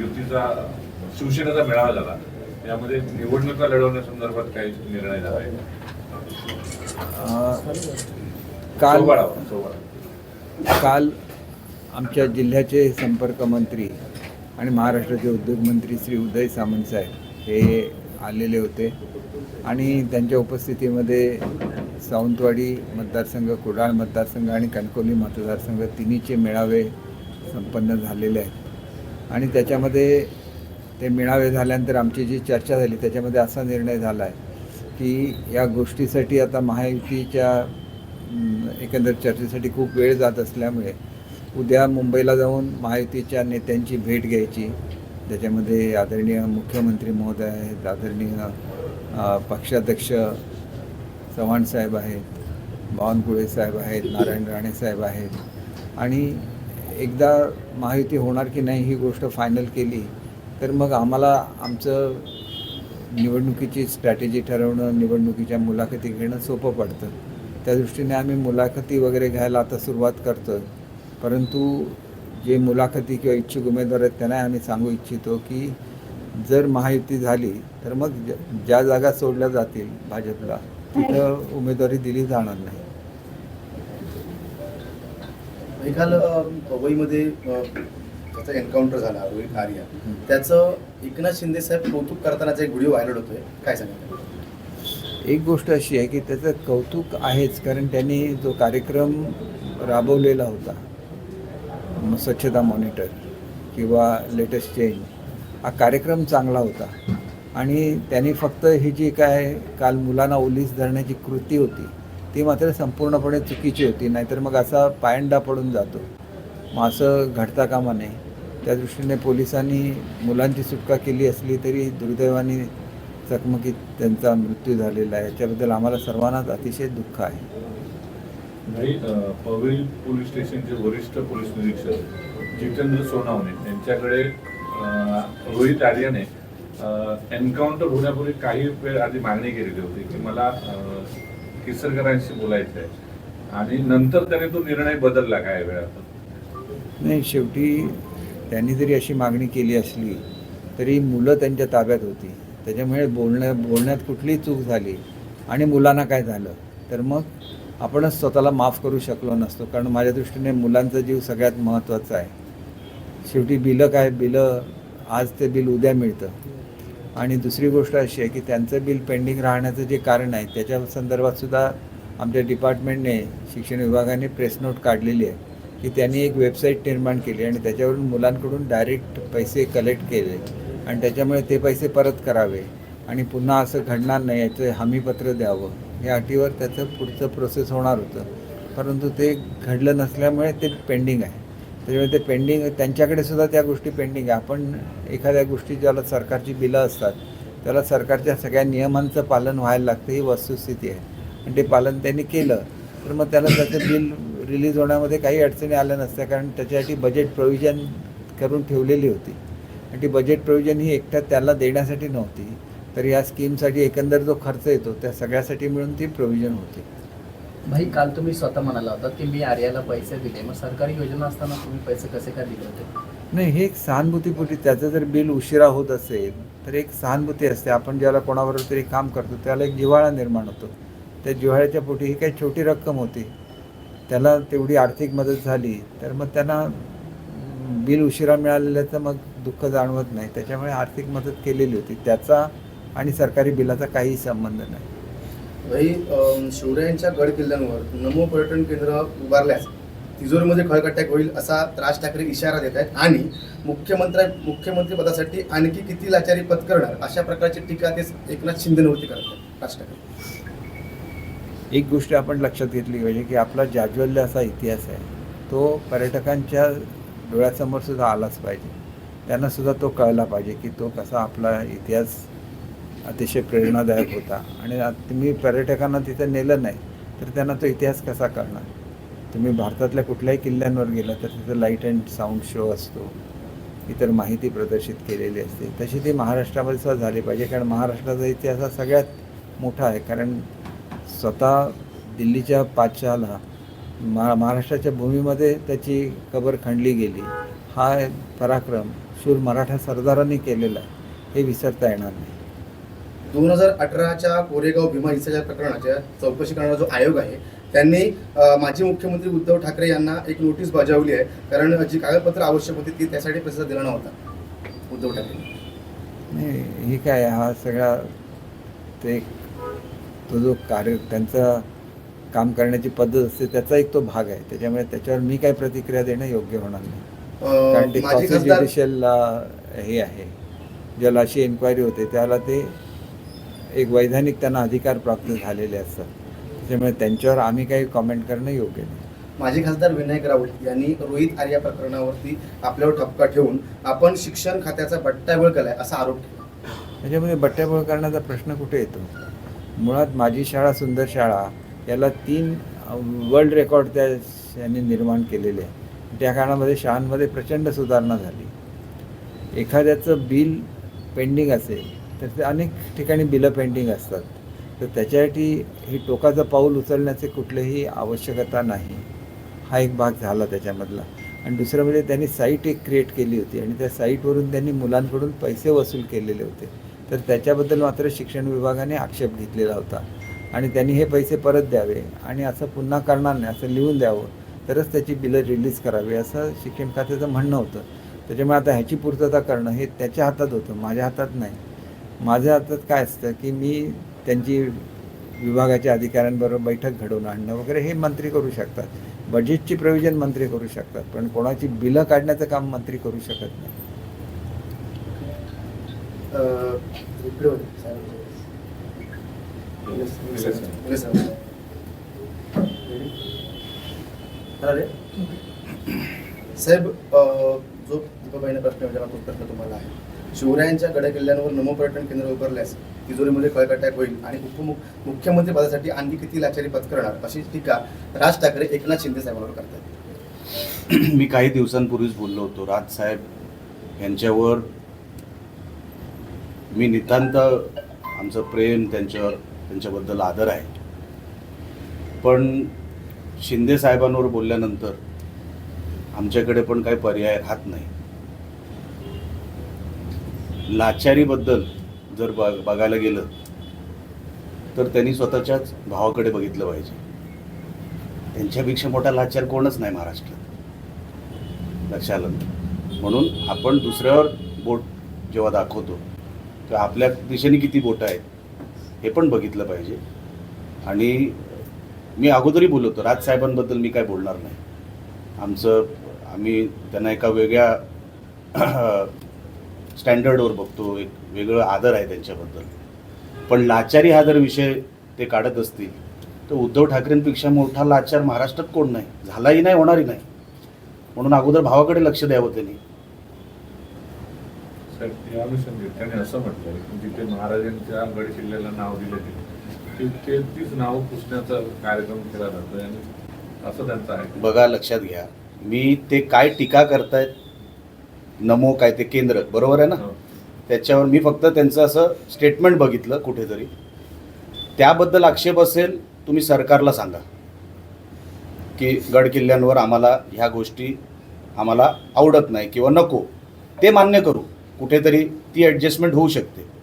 युतीचा शिवसेनेचा मेळावा झाला. यामध्ये निवडणुका लढवण्यासंदर्भात काही निर्णय झाला आहे. काल. काल आमच्या जिल्ह्याचे संपर्क मंत्री आणि महाराष्ट्राचे उद्योगमंत्री श्री उदय सामंत साहेब हे आलेले होते. आणि त्यांच्या उपस्थितीमध्ये सावंतवाडी मतदारसंघ कुडाळ मतदारसंघ आणि कणकवली मतदारसंघ तिन्हीचे मेळावे संपन्न झालेले आहेत. आणि त्याच्यामध्ये ते मेळावे झाल्यानंतर आमची जी चर्चा झाली त्याच्यामध्ये असा निर्णय झाला आहे की या गोष्टीसाठी आता महायुतीच्या एकंदर चर्चेसाठी खूप वेळ जात असल्यामुळे उद्या मुंबईला जाऊन महायुतीच्या नेत्यांची भेट घ्यायची. त्याच्यामध्ये आदरणीय मुख्यमंत्री महोदय आहेत आदरणीय पक्षाध्यक्ष चव्हाण साहेब आहेत बावनकुळे साहेब आहेत नारायण राणे साहेब आहेत. आणि एकदा महायुती होणार की नाही ही गोष्ट फायनल केली तर मग आम्हाला आमचं निवडणुकीची स्ट्रॅटेजी ठरवणं निवडणुकीच्या मुलाखती घेणं सोपं पडतं. त्या दृष्टीने आम्ही मुलाखती वगैरे घ्यायला आता सुरुवात करतो परंतु जे मुलाखती किंवा इच्छुक उमेदवार आहेत त्यांना आम्ही सांगू इच्छितो की जर महायुती झाली तर मग ज- ज्या जागा सोडल्या जातील भाजपला तिथं उमेदवारी दिली जाणार नाही. काल अ, पवईमध्ये त्याचा एन्काउंटर झाला रोहित आर्या त्याचं एकनाथ शिंदे साहेब कौतुक करतानाचा एक व्हिडिओ व्हायरल होतोय. काय सांगितलं एक गोष्ट अशी आहे की त्याचं कौतुक आहेच कारण त्यांनी जो कार्यक्रम राबवलेला होता स्वच्छता मॉनिटर किंवा लेटेस्ट चेंज हा कार्यक्रम चांगला होता. आणि त्यांनी फक्त ही जी काय काल मुलांना ओलीस धरण्याची कृती होती ती मात्र संपूर्णपणे चुकीची होती. नाहीतर मग असा पायंडा पडून जातो. मग असं घडता कामा नये. त्या दृष्टीने पोलिसांनी मुलांची सुटका केली असली तरी दुर्दैवाने चकमकीत त्यांचा मृत्यू झालेला आहे. याच्याबद्दल आम्हाला सर्वांनाच अतिशय दुःख आहे. पवेल पोलीस स्टेशनचे वरिष्ठ पोलीस निरीक्षक जितेंद्र सोनावणे यांच्याकडे रोहित आर्याने एन्काउंटर होण्यापूर्वी काही वेळ आधी मागणी केलेली होती की मला केसरकरांशी बोलायचं आहे आणि नंतर त्याने तो निर्णय बदलला काय वेळात नाही शेवटी त्यांनी जरी अशी मागणी केली असली तरी मुलं त्यांच्या ताब्यात होती. त्याच्यामुळे बोलण्या बोलण्यात कुठलीही चूक झाली आणि मुलांना काय झालं तर मग आपणच स्वतःला माफ करू शकलो नसतो. कारण माझ्या दृष्टीने मुलांचा जीव सगळ्यात महत्त्वाचा आहे. शेवटी बिलं काय बिलं आज ते बिल उद्या मिळतं. आणि दुसरी गोष्ट अशी आहे की त्यांचं बिल पेंडिंग राहण्याचं जे कारण आहे त्याच्या संदर्भात सुद्धा आमच्या डिपार्टमेंटने शिक्षण विभागाने प्रेस नोट काढलेली आहे की त्यांनी एक वेबसाईट निर्माण केली आणि त्याच्यावरून मुलांकडून डायरेक्ट पैसे कलेक्ट केले आणि त्याच्यामुळे ते पैसे परत करावे आणि पुन्हा असं घडणार नाही याचं हमीपत्र द्यावं. या अटीवर त्याचं पुढचं प्रोसेस होणार होतं. परंतु ते घडलं नसल्यामुळे ते पेंडिंग आहे. त्याच्यामुळे ते पेंडिंग त्यांच्याकडे सुद्धा त्या गोष्टी पेंडिंग आहे. आपण एखाद्या गोष्टी ज्याला सरकारची बिलं असतात त्याला सरकारच्या सगळ्या नियमांचं पालन व्हायला लागतं ही वस्तुस्थिती आहे. आणि ते पालन त्यांनी केलं तर मग त्याला त्याचं बिल रिलीज होण्यामध्ये काही अडचणी आल्या नसत्या कारण त्याच्यासाठी बजेट प्रोव्हिजन करून ठेवलेली होती. आणि ती बजेट प्रोव्हिजन ही एकट्या त्याला देण्यासाठी नव्हती. तर या स्कीमसाठी एकंदर जो खर्च येतो त्या सगळ्यासाठी मिळून ती प्रोव्हिजन होती. भाई काल तुम्ही स्वतः म्हणाला होता की मी आर्याला पैसे दिले. मग सरकारी योजना असताना तुम्ही पैसे कसे काय दिले होते? नाही हे एक सहानुभूतीपोटी त्याचं जर बिल उशिरा होत असेल तर एक सहानुभूती असते. आपण ज्याला कोणाबरोबर तरी काम करतो त्याला एक जिव्हाळा निर्माण होतो. त्या जिव्हाळ्याच्या पोटी ही काही छोटी रक्कम होती. त्याला तेवढी आर्थिक मदत झाली तर मग त्यांना बिल उशिरा मिळालेल्याचं मग दुःख जाणवत नाही. त्याच्यामुळे आर्थिक मदत केलेली होती. त्याचा आणि सरकारी बिलाचा काहीही संबंध नाही. भाई शिवरायांच्या गड किल्ल्यांवर नमो पर्यटन केंद्र उभारल्यास तिजोरीमध्ये खळकट्याक होईल असा राज ठाकरे इशारा देत आहेत. आणि मुख्यमंत्री मुख्यमंत्री पदासाठी आणखी किती लाचारी पत्करणार अशा प्रकारची टीका ते एकनाथ शिंदेवरती करत आहेत राज ठाकरे. एक गोष्ट आपण लक्षात घेतली पाहिजे की आपला जाज्वल्य असा इतिहास आहे तो पर्यटकांच्या डोळ्यासमोर सुद्धा आलाच पाहिजे. त्यांना सुद्धा तो कळला पाहिजे की तो कसा आपला इतिहास अतिशय प्रेरणादायक होता. आणि तुम्ही पर्यटकांना तिथं नेलं नाही तर त्यांना तो इतिहास कसा कळणार? तुम्ही भारतातल्या कुठल्याही किल्ल्यांवर गेला तर तिथं लाइट अँड साऊंड शो असतो. इतर माहिती प्रदर्शित केलेली असते. तशी ती महाराष्ट्रामध्ये सुद्धा झाली पाहिजे कारण महाराष्ट्राचा इतिहास हा सगळ्यात मोठा आहे. कारण स्वतः दिल्लीच्या पाचशाला महा महाराष्ट्राच्या भूमीमध्ये त्याची कबर खणली गेली. हा पराक्रम शूर मराठा सरदारांनी केलेला आहे. हे विसरता येणार नाही. दोन हजार अठराच्या कोरेगाव भीमा हिंसाचार प्रकरणाच्या चौकशी करणारा जो आयोग आहे त्यांनी माजी मुख्यमंत्री उद्धव ठाकरे यांना एक नोटीस बजावली आहे. कारण जी कागदपत्र आवश्यक होती ती त्यासाठी प्रतिसाद दिला नव्हता उद्धव ठाकरे. नाही ही काय हा सगळा ते तो जो कार्य त्यांचा काम करण्याची पद्धत असते त्याचा एक तो भाग आहे. त्याच्यामुळे त्याच्यावर मी काय प्रतिक्रिया देणं योग्य होणार नाही. कारण ते हे आहे. ज्याला अशी एन्क्वायरी होते त्याला ते एक वैधानिक त्यांना अधिकार प्राप्त झालेले असतात. त्याच्यामुळे त्यांच्यावर आम्ही काही कॉमेंट करणं योग्य नाही. माजी खासदार विनायक राऊत यांनी रोहित आर्या प्रकरणावरती आपल्यावर ठपका ठेवून आपण शिक्षण खात्याचा बट्ट्याबळ केलाय असा आरोप केला. त्याच्यामध्ये बट्ट्याबोळ करण्याचा प्रश्न कुठे येतो? मुळात माझी शाळा सुंदर शाळा याला तीन वर्ल्ड रेकॉर्ड त्या यांनी निर्माण केलेले आहे. त्या काळामध्ये शाळांमध्ये प्रचंड सुधारणा झाली. एखाद्याचं बिल पेंडिंग असेल तर ते अनेक ठिकाणी बिलं पेंडिंग असतात. तर त्याच्यासाठी ही टोकाचं पाऊल उचलण्याचे कुठलीही आवश्यकता नाही. हा एक भाग झाला त्याच्यामधला. आणि दुसरं म्हणजे त्यांनी साईट एक क्रिएट केली होती आणि त्या साईटवरून त्यांनी मुलांकडून पैसे वसूल केलेले होते. तर त्याच्याबद्दल मात्र शिक्षण विभागाने आक्षेप घेतलेला होता. आणि त्यांनी हे पैसे परत द्यावे आणि असं पुन्हा करणार नाही असं लिहून द्यावं. तरच त्याची बिलं रिलीज करावी असं शिक्षण खात्याचं म्हणणं होतं. त्याच्यामुळे आता ह्याची पूर्तता करणं हे त्याच्या हातात होतं माझ्या हातात नाही. माझ्या हातात काय असतं की मी त्यांची विभागाच्या अधिकाऱ्यांबरोबर बैठक घडवून आणणं वगैरे हे मंत्री करू शकतात. बजेटची प्रोव्हिजन मंत्री करू शकतात. पण कोणाची बिलं काढण्याचं काम मंत्री करू शकत नाही. साहेब. जो दीपाबाईने प्रश्न विचारला तो प्रश्न तुम्हाला आहे. शिवरायांच्या गडकिल्ल्यांवर नमो पर्यटन केंद्र उभारल्यास तिजोरीमध्ये कळकट्याक होईल आणि उपमुख मुख्यमंत्री पदासाठी आणखी किती लाचारी पत्करणार अशी टीका राज ठाकरे एकनाथ शिंदे साहेबांवर करतात. मी काही दिवसांपूर्वीच बोललो होतो. राजसाहेब यांच्यावर मी नितांत आमचं प्रेम त्यांच्यावर त्यांच्याबद्दल आदर आहे. पण शिंदे साहेबांवर बोलल्यानंतर आमच्याकडे पण काही पर्याय राहत नाही. लाचारीबद्दल जर बघ बघायला गेलं तर त्यांनी स्वतःच्याच भावाकडे बघितलं पाहिजे. त्यांच्यापेक्षा मोठा लाचार कोणच नाही महाराष्ट्रात. लक्षात आलं. म्हणून आपण दुसऱ्यावर बोट जेव्हा दाखवतो तेव्हा आपल्या दिशेने किती बोटं आहेत हे पण बघितलं पाहिजे. आणि मी अगोदरही बोलवतो राजसाहेबांबद्दल मी काय बोलणार नाही. आमचं आम्ही त्यांना एका वेगळ्या स्टँडर्डवर बघतो एक वेगळं आदर आहे त्यांच्याबद्दल. पण लाचारी हा जर विषय ते काढत असतील तर उद्धव ठाकरेंपेक्षा मोठा लाचार महाराष्ट्रात कोण नाही? झालाही नाही होणारही नाही. म्हणून अगोदर भावाकडे लक्ष द्यावं त्यांनी. साहेब या अनुषंगाने त्याने असं म्हटलं की जिथे महाराजांच्या गड किल्ल्याला नाव दिलं गेलं ते ते- तीच नाव पुसण्याचा कार्यक्रम केला आणि असं त्यांचं आहे. बघा लक्षात घ्या. मी ते काय टीका करतायत नमो काय ते केंद्र बरोबर आहे ना? हो. त्याच्यावर मी फक्त त्यांचं असं स्टेटमेंट बघितलं कुठेतरी. त्याबद्दल आक्षेप असेल तुम्ही सरकारला सांगा. की गड किल्ल्यांवर आम्हाला ह्या गोष्टी आम्हाला आवडत नाही किंवा नको. ते मान्य करू. कुठेतरी ती ॲडजस्टमेंट होऊ शकते.